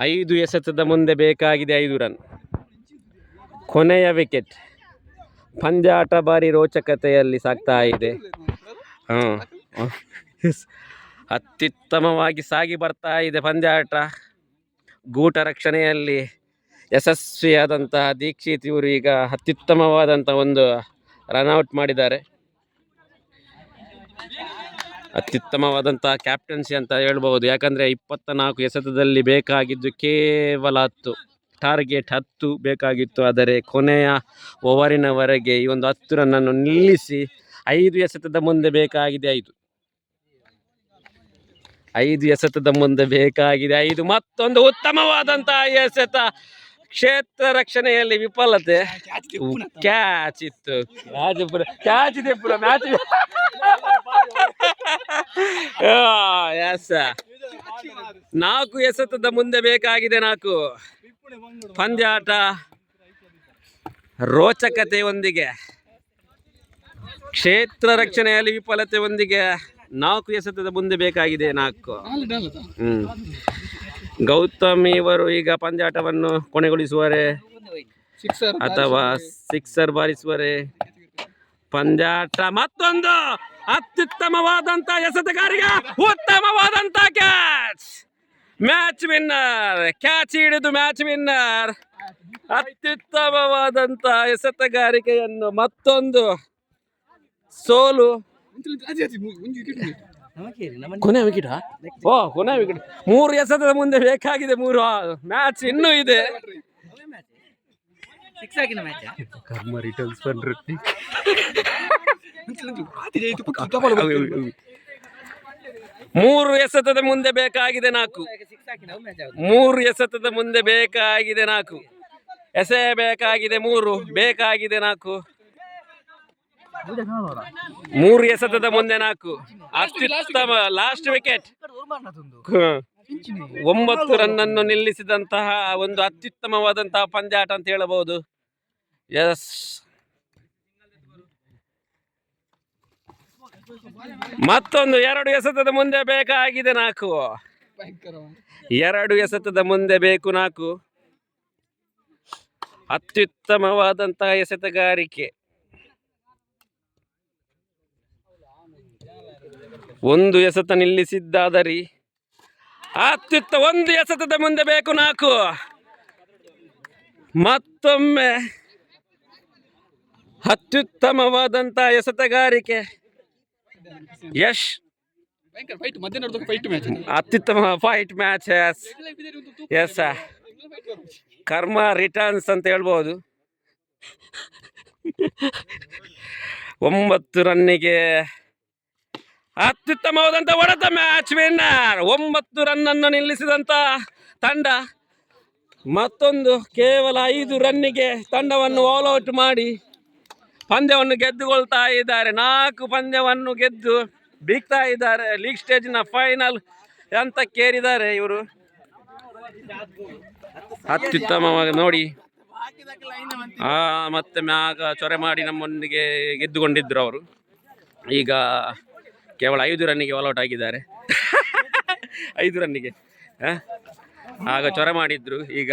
ಐದು ಎಸೆತದ ಮುಂದೆ ಬೇಕಾಗಿದೆ ಐದು ರನ್. ಕೊನೆಯ ವಿಕೆಟ್. ಪಂದ್ಯಾಟ ಬಾರಿ ರೋಚಕತೆಯಲ್ಲಿ ಸಾಗ್ತಾ ಇದೆ. ಹಾಂ ಅತ್ಯುತ್ತಮವಾಗಿ ಸಾಗಿ ಬರ್ತಾ ಇದೆ ಪಂದ್ಯಾಟ. ಗೂಟ ರಕ್ಷಣೆಯಲ್ಲಿ ಯಶಸ್ವಿಯಾದಂತಹ ದೀಕ್ಷಿತ್ ಇವರು ಈಗ ಅತ್ಯುತ್ತಮವಾದಂಥ ಒಂದು ರನ್ಔಟ್ ಮಾಡಿದ್ದಾರೆ. ಅತ್ಯುತ್ತಮವಾದಂತಹ ಕ್ಯಾಪ್ಟನ್ಸಿ ಅಂತ ಹೇಳ್ಬಹುದು. ಯಾಕಂದರೆ ಇಪ್ಪತ್ತ ನಾಲ್ಕು ಎಸೆತದಲ್ಲಿ ಬೇಕಾಗಿದ್ದು ಕೇವಲ ಹತ್ತು ಟಾರ್ಗೆಟ್ ಹತ್ತು ಬೇಕಾಗಿತ್ತು. ಆದರೆ ಕೊನೆಯ ಓವರಿನವರೆಗೆ ಈ ಒಂದು ಹತ್ತು ರನ್ನನ್ನು ನಿಲ್ಲಿಸಿ ಐದು ಎಸೆತದ ಮುಂದೆ ಬೇಕಾಗಿದೆ ಐದು. ಐದು ಎಸೆತದ ಮುಂದೆ ಬೇಕಾಗಿದೆ ಐದು. ಮತ್ತೊಂದು ಉತ್ತಮವಾದಂತಹ ಎಸೆತ ಕ್ಷೇತ್ರ ರಕ್ಷಣೆಯಲ್ಲಿ ವಿಫಲತೆ. ಕ್ಯಾಚ್ ಇತ್ತು. ಕ್ಯಾಚ್ ಇದೆ ಪುರ ಮ್ಯಾಚ್. ನಾಲ್ಕು ಎಸೆತದ ಮುಂದೆ ಬೇಕಾಗಿದೆ ನಾಲ್ಕು. ಪಂದ್ಯಾಟ, ರೋಚಕತೆಯೊಂದಿಗೆ, ಕ್ಷೇತ್ರ ರಕ್ಷಣೆಯಲ್ಲಿ ವಿಫಲತೆಯೊಂದಿಗೆ ನಾಲ್ಕು ಎಸೆತದ ಮುಂದೆ ಬೇಕಾಗಿದೆ ನಾಲ್ಕು. ಹ್ಮ್. ಗೌತಮ್ ಇವರು ಈಗ ಪಂದ್ಯಾಟವನ್ನು ಕೊನೆಗೊಳಿಸುವರೆ ಅಥವಾ ಸಿಕ್ಸರ್ ಬಾರಿಸುವರೆ. ಪಂದ್ಯಾಟ ಮತ್ತೊಂದು ಅತ್ಯುತ್ತಮವಾದಂತ ಎಸೆತಗಾರಿಗೆ ಉತ್ತಮವಾದಂತ ಕ್ಯಾಚ್ ಮ್ಯಾಚ್ ವಿನ್ನರ್ ಕ್ಯಾಚ್ ಹಿಡಿದು ಮ್ಯಾಚ್ ವಿನ್ನರ್ ಅತ್ಯುತ್ತಮವಾದಂತ ಎಸೆತಗಾರಿಕೆಯನ್ನು ಮತ್ತೊಂದು ಸೋಲು. ಕೊನೆ ವಿಕೆಟ್ ಓ ಕೊನೆ ವಿಕೆಟ್ ಮೂರು ಎಸೆತದ ಮುಂದೆ ಬೇಕಾಗಿದೆ ಮೂರು. ಮ್ಯಾಚ್ ಇನ್ನೂ ಇದೆ. ಸಿಕ್ಸ್ ಆಗಿನ ಮ್ಯಾಚ್ ಕರ್ಮ ರಿಟರ್ನ್ಸ್ ಮೂರು ಎಸೆತದ ಮುಂದೆ ಬೇಕಾಗಿದೆ ನಾಲ್ಕು. ಮೂರು ಎಸೆತದ ಮುಂದೆ ಬೇಕಾಗಿದೆ ನಾಲ್ಕು. ಎಸೆ ಬೇಕಾಗಿದೆ ಮೂರು ಬೇಕಾಗಿದೆ ನಾಲ್ಕು. ಮೂರು ಎಸೆತದ ಮುಂದೆ ನಾಲ್ಕು. ಅತ್ಯುತ್ತಮ ಲಾಸ್ಟ್ ವಿಕೆಟ್ ಒಂಬತ್ತು ರನ್ನನ್ನು ನಿಲ್ಲಿಸಿದಂತಹ ಒಂದು ಅತ್ಯುತ್ತಮವಾದಂತಹ ಪಂದ್ಯಾಟ ಅಂತ ಹೇಳಬಹುದು. ಎಸ್. ಮತ್ತೊಂದು ಎರಡು ಎಸೆತದ ಮುಂದೆ ಬೇಕಾಗಿದೆ ನಾಲ್ಕು. ಎರಡು ಎಸೆತದ ಮುಂದೆ ಬೇಕು ನಾಲ್ಕು. ಅತ್ಯುತ್ತಮವಾದಂತಹ ಎಸೆತಗಾರಿಕೆ. ಒಂದು ಎಸೆತ ನಿಲ್ಲಿಸಿದ್ದಾದರಿ ಅತ್ಯುತ್ತ ಒಂದು ಎಸೆತದ ಮುಂದೆ ಬೇಕು ನಾಲ್ಕು. ಮತ್ತೊಮ್ಮೆ ಅತ್ಯುತ್ತಮವಾದಂತಹ ಎಸೆತಗಾರಿಕೆ. ಯಶ್. ಅತ್ಯುತ್ತಮ ಫೈಟ್ ಮ್ಯಾಚ್ ಎಸ್ ಎಸ್ ಕರ್ಮ ರಿಟರ್ನ್ಸ್ ಅಂತ ಹೇಳ್ಬೋದು. ಒಂಬತ್ತು ರನ್ನಿಗೆ ಅತ್ಯುತ್ತಮವಾದಂಥ ಹೊಡೆತ ಮ್ಯಾಚ್ ವಿನ್ನರ್ ಒಂಬತ್ತು ರನ್ನನ್ನು ನಿಲ್ಲಿಸಿದಂಥ ತಂಡ. ಮತ್ತೊಂದು ಕೇವಲ ಐದು ರನ್ನಿಗೆ ತಂಡವನ್ನು ಔಟ್ ಮಾಡಿ ಪಂದ್ಯವನ್ನು ಗೆದ್ದುಕೊಳ್ತಾ ಇದ್ದಾರೆ. ನಾಲ್ಕು ಪಂದ್ಯವನ್ನು ಗೆದ್ದು ಬೀಗ್ತಾ ಇದ್ದಾರೆ. ಲೀಗ್ ಸ್ಟೇಜಿನ ಫೈನಲ್ ಅಂತ ಕೇರಿದ್ದಾರೆ ಇವರು. ಅತ್ಯುತ್ತಮವಾಗಿ ನೋಡಿ. ಮತ್ತೆ ಮ್ಯಾಗ ಚೊರೆ ಮಾಡಿ ನಮ್ಮೊಂದಿಗೆ ಗೆದ್ದುಕೊಂಡಿದ್ರು ಅವರು. ಈಗ ಕೇವಲ ಐದು ರನ್ನಿಗೆ ಆಲ್ಔಟ್ ಆಗಿದ್ದಾರೆ. ಐದು ರನ್ನಿಗೆ? ಆಗ ಚೊರೆ ಮಾಡಿದ್ರು. ಈಗ